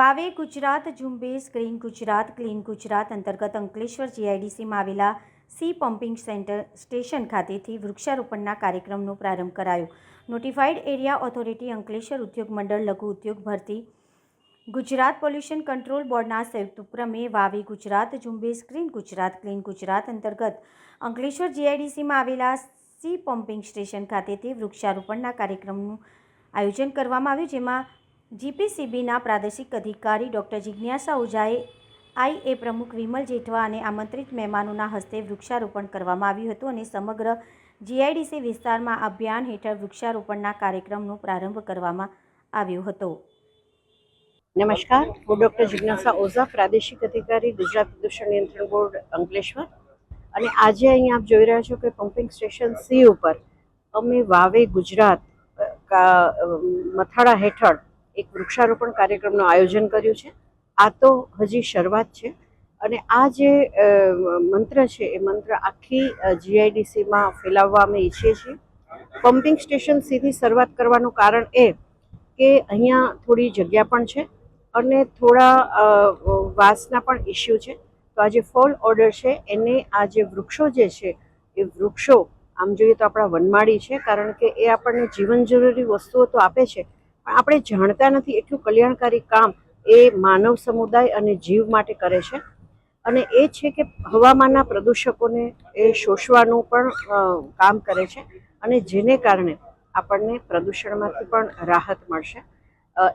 વાવે ગુજરાત, ઝુંબેશ, green Gujarat, clean Gujarat અંતર્ગત અંકલેશ્વર જીઆઈડીસીમાં આવેલા સી પમ્પિંગ સેન્ટર સ્ટેશન ખાતેથી વૃક્ષારોપણના કાર્યક્રમનો પ્રારંભ કરાયો. નોટિફાઈડ એરિયા ઓથોરિટી અંકલેશ્વર ઉદ્યોગ મંડળ લઘુ ઉદ્યોગ ભરતી ગુજરાત પોલ્યુશન કંટ્રોલ બોર્ડના સંયુક્ત ઉપક્રમે વાવી ગુજરાત, ઝુંબેશ, ગ્રીન ગુજરાત, ક્લીન ગુજરાત અંતર્ગત અંકલેશ્વર જીઆઈડીસીમાં આવેલા સી પમ્પિંગ સ્ટેશન ખાતેથી વૃક્ષારોપણના કાર્યક્રમનું આયોજન કરવામાં આવ્યું, જેમાં જીપીસીબીના પ્રાદેશિક અધિકારી ડૉક્ટર જિજ્ઞાસા ઉજાએ આઈએ પ્રમુખ વિમલ જેઠવા અને આમંત્રિત મહેમાનોના હસ્તે વૃક્ષારોપણ કરવામાં આવ્યું હતું અને સમગ્ર જીઆઈડીસી વિસ્તારમાં અભિયાન હેઠળ વૃક્ષારોપણના કાર્યક્રમનો પ્રારંભ કરવામાં આવ્યો હતો. નમસ્કાર, હું ડૉક્ટર જિજ્ઞાસા ઓઝા પ્રાદેશિક અધિકારી, ગુજરાત પ્રદૂષણ નિયંત્રણ બોર્ડ, અંકલેશ્વર. અને આજે અહીં આપ જોઈ રહ્યા છો કે પમ્પિંગ સ્ટેશન સી ઉપર અમે વાવે ગુજરાત મથાળા હેઠળ એક વૃક્ષારોપણ કાર્યક્રમનું આયોજન કર્યું છે. આ તો હજી શરૂઆત છે અને આ જે મંત્ર છે એ મંત્ર આખી જીઆઈડીસીમાં ફેલાવવા અમે ઈચ્છીએ છીએ. પમ્પિંગ સ્ટેશન સીધી શરૂઆત કરવાનું કારણ એ કે અહીંયા થોડી જગ્યા પણ છે અને થોડા વાસના પણ ઇસ્યુ છે. તો આ જે ફોલ ઓર્ડર છે એને આ જે વૃક્ષો જે છે એ વૃક્ષો, આમ જોઈએ તો આપણા વનમાળી છે કારણ કે એ આપણને જીવન જરૂરી વસ્તુઓ તો આપે છે આપણે જાણતા નથી એટલું કલ્યાણકારી કામ એ માનવ સમુદાય અને જીવ માટે કરે છે. અને એ છે કે હવામાનના પ્રદૂષકોને એ શોષવાનું પણ કામ કરે છે અને જેને કારણે આપણને પ્રદૂષણમાંથી પણ રાહત મળશે.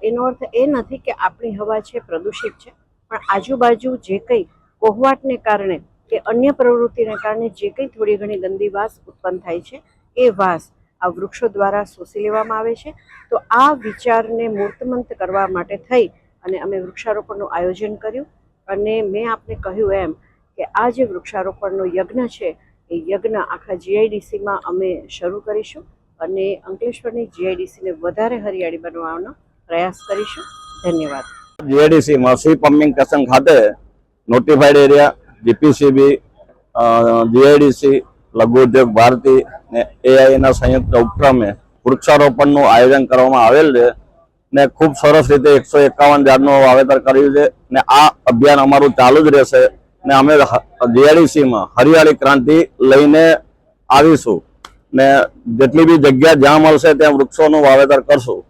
એનો અર્થ એ નથી કે આપણી હવા છે પ્રદૂષિત છે, પણ આજુબાજુ જે કંઈ કોહવાટને કારણે કે અન્ય પ્રવૃત્તિને કારણે જે કંઈ થોડી ઘણી ગંદી વાસ ઉત્પન્ન થાય છે, એ વાસ આ વૃક્ષો દ્વારા શોષી લેવામાં આવે છે. તો આ વિચારને મૂર્તમંત કરવા માટે થઈ અને અમે વૃક્ષારોપણનું આયોજન કર્યું. અને મેં આપને કહ્યું એમ કે આ જે વૃક્ષારોપણનો યજ્ઞ છે, એ યજ્ઞ આખા જીઆઈડીસીમાં અમે શરૂ કરીશું અને અંકલેશ્વરની જીઆઈડીસીને વધારે હરિયાળી બનાવવાનો પ્રયાસ કરીશું. ધન્યવાદ. જીઆઈડીસી મસી પમ્પિંગ સ્ટેશન ખાતે notified area GPCB GIDC Laghu Udyog Bharati ને એઆઈ ના સંયુક્ત ઉપક્રમે વૃક્ષારોપણનું આયોજન કરવામાં આવેલ છે ને ખૂબ સરસ રીતે એકસો એકાવન ઝાડનું વાવેતર કર્યું છે ને આ અભિયાન અમારું ચાલુ જ રહેશે ને અમે જીઆરડીસીમાં હરિયાળી ક્રાંતિ લઈને આવીશું ને જેટલી બી જગ્યા જ્યાં મળશે ત્યાં વૃક્ષોનું વાવેતર કરશું.